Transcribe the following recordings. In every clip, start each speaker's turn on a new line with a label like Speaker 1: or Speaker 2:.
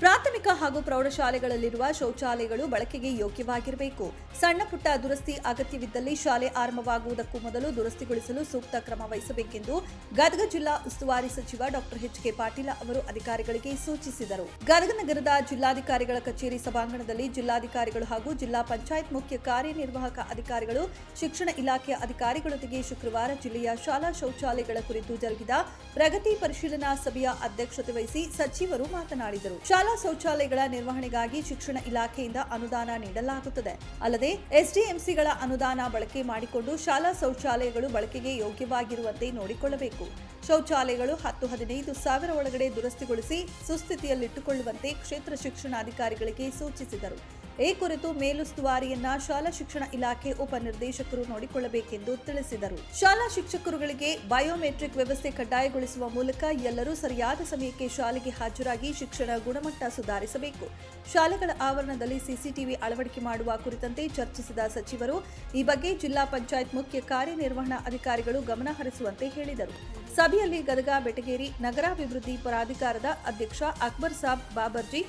Speaker 1: ಪ್ರಾಥಮಿಕ ಹಾಗೂ ಪ್ರೌಢಶಾಲೆಗಳಲ್ಲಿರುವ ಶೌಚಾಲಯಗಳು ಬಳಕೆಗೆ ಯೋಗ್ಯವಾಗಿರಬೇಕು. ಸಣ್ಣ ಪುಟ್ಟ ದುರಸ್ತಿ ಅಗತ್ಯವಿದ್ದಲ್ಲಿ ಶಾಲೆ ಆರಂಭವಾಗುವುದಕ್ಕೂ ಮೊದಲು ದುರಸ್ತಿಗೊಳಿಸಲು ಸೂಕ್ತ ಕ್ರಮ ವಹಿಸಬೇಕೆಂದು ಗದಗ ಜಿಲ್ಲಾ ಉಸ್ತುವಾರಿ ಸಚಿವ ಡಾಕ್ಟರ್ ಎಚ್ ಕೆ ಪಾಟೀಲ ಅವರು ಅಧಿಕಾರಿಗಳಿಗೆ ಸೂಚಿಸಿದರು. ಗದಗ ನಗರದ ಜಿಲ್ಲಾಧಿಕಾರಿಗಳ ಕಚೇರಿ ಸಭಾಂಗಣದಲ್ಲಿ ಜಿಲ್ಲಾಧಿಕಾರಿಗಳು ಹಾಗೂ ಜಿಲ್ಲಾ ಪಂಚಾಯತ್ ಮುಖ್ಯ ಕಾರ್ಯನಿರ್ವಾಹಕ ಅಧಿಕಾರಿಗಳು, ಶಿಕ್ಷಣ ಇಲಾಖೆಯ ಅಧಿಕಾರಿಗಳೊಂದಿಗೆ ಶುಕ್ರವಾರ ಜಿಲ್ಲೆಯ ಶಾಲಾ ಶೌಚಾಲಯಗಳ ಕುರಿತು ಜರುಗಿದ ಪ್ರಗತಿ ಪರಿಶೀಲನಾ ಸಭೆಯ ಅಧ್ಯಕ್ಷತೆ ವಹಿಸಿ ಸಚಿವರು ಮಾತನಾಡಿದರು. ಶಾಲಾ ಶೌಚಾಲಯಗಳ ನಿರ್ವಹಣೆಗಾಗಿ ಶಿಕ್ಷಣ ಇಲಾಖೆಯಿಂದ ಅನುದಾನ ನೀಡಲಾಗುತ್ತದೆ. ಅಲ್ಲದೆ, ಎಸ್ಡಿಎಂಸಿಗಳ ಅನುದಾನ ಬಳಕೆ ಮಾಡಿಕೊಂಡು ಶಾಲಾ ಶೌಚಾಲಯಗಳು ಬಳಕೆಗೆ ಯೋಗ್ಯವಾಗಿರುವಂತೆ ನೋಡಿಕೊಳ್ಳಬೇಕು. ಶೌಚಾಲಯಗಳು ಹತ್ತು ಹದಿನೈದು ಸಾವಿರ ಒಳಗಡೆ ದುರಸ್ತಿಗೊಳಿಸಿ ಸುಸ್ಥಿತಿಯಲ್ಲಿಟ್ಟುಕೊಳ್ಳುವಂತೆ ಕ್ಷೇತ್ರ ಶಿಕ್ಷಣಾಧಿಕಾರಿಗಳಿಗೆ ಸೂಚಿಸಿದರು. ಈ ಕುರಿತು ಮೇಲುಸ್ತುವಾರಿಯನ್ನ ಶಾಲಾ ಶಿಕ್ಷಣ ಇಲಾಖೆ ಉಪನಿರ್ದೇಶಕರು ನೋಡಿಕೊಳ್ಳಬೇಕೆಂದು ತಿಳಿಸಿದರು. ಶಾಲಾ ಶಿಕ್ಷಕರುಗಳಿಗೆ ಬಯೋಮೆಟ್ರಿಕ್ ವ್ಯವಸ್ಥೆ ಕಡ್ಡಾಯಗೊಳಿಸುವ ಮೂಲಕ ಎಲ್ಲರೂ ಸರಿಯಾದ ಸಮಯಕ್ಕೆ ಶಾಲೆಗೆ ಹಾಜರಾಗಿ ಶಿಕ್ಷಣ ಗುಣಮಟ್ಟ ಸುಧಾರಿಸಬೇಕು. ಶಾಲೆಗಳ ಆವರಣದಲ್ಲಿ ಸಿಸಿಟಿವಿ ಅಳವಡಿಕೆ ಮಾಡುವ ಕುರಿತಂತೆ ಚರ್ಚಿಸಿದ ಸಚಿವರು, ಈ ಬಗ್ಗೆ ಜಿಲ್ಲಾ ಪಂಚಾಯತ್ ಮುಖ್ಯ ಕಾರ್ಯನಿರ್ವಹಣಾ ಅಧಿಕಾರಿಗಳು ಗಮನ ಹರಿಸುವಂತೆ ಹೇಳಿದರು. ಸಭೆಯಲ್ಲಿ ಗದಗ, ಬೆಟಗೇರಿ, ನಗರಾಭಿವೃದ್ಧಿ ಪ್ರಾಧಿಕಾರದ ಅಧ್ಯಕ್ಷ Akbar Sab Babarji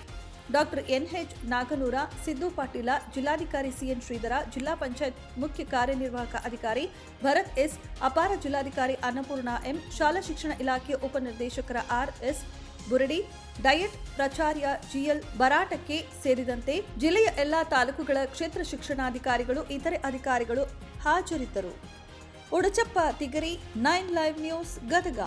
Speaker 1: doctor N H Naganur, Siddu Patil, ಜಿಲ್ಲಾಧಿಕಾರಿ ಸಿಎನ್ ಶ್ರೀಧರ, ಜಿಲ್ಲಾ ಪಂಚಾಯತ್ ಮುಖ್ಯ ಕಾರ್ಯನಿರ್ವಾಹಕ ಅಧಿಕಾರಿ ಭರತ್ ಎಸ್, ಅಪಾರ ಜಿಲ್ಲಾಧಿಕಾರಿ ಅನ್ನಪೂರ್ಣ ಎಂ, ಶಾಲಾ ಶಿಕ್ಷಣ ಇಲಾಖೆ ಉಪನಿರ್ದೇಶಕರ ಆರ್ ಎಸ್ ಬುರಡಿ, ಡಯಟ್ ಪ್ರಾಚಾರ್ಯ ಜಿಎಲ್ ಬರಾಟಕ್ಕೆ ಸೇರಿದಂತೆ ಜಿಲ್ಲೆಯ ಎಲ್ಲಾ ತಾಲೂಕುಗಳ ಕ್ಷೇತ್ರ ಶಿಕ್ಷಣಾಧಿಕಾರಿಗಳು, ಇತರೆ ಅಧಿಕಾರಿಗಳು ಹಾಜರಿದ್ದರು. Udachappa, Tigari, nine live news, Gadag.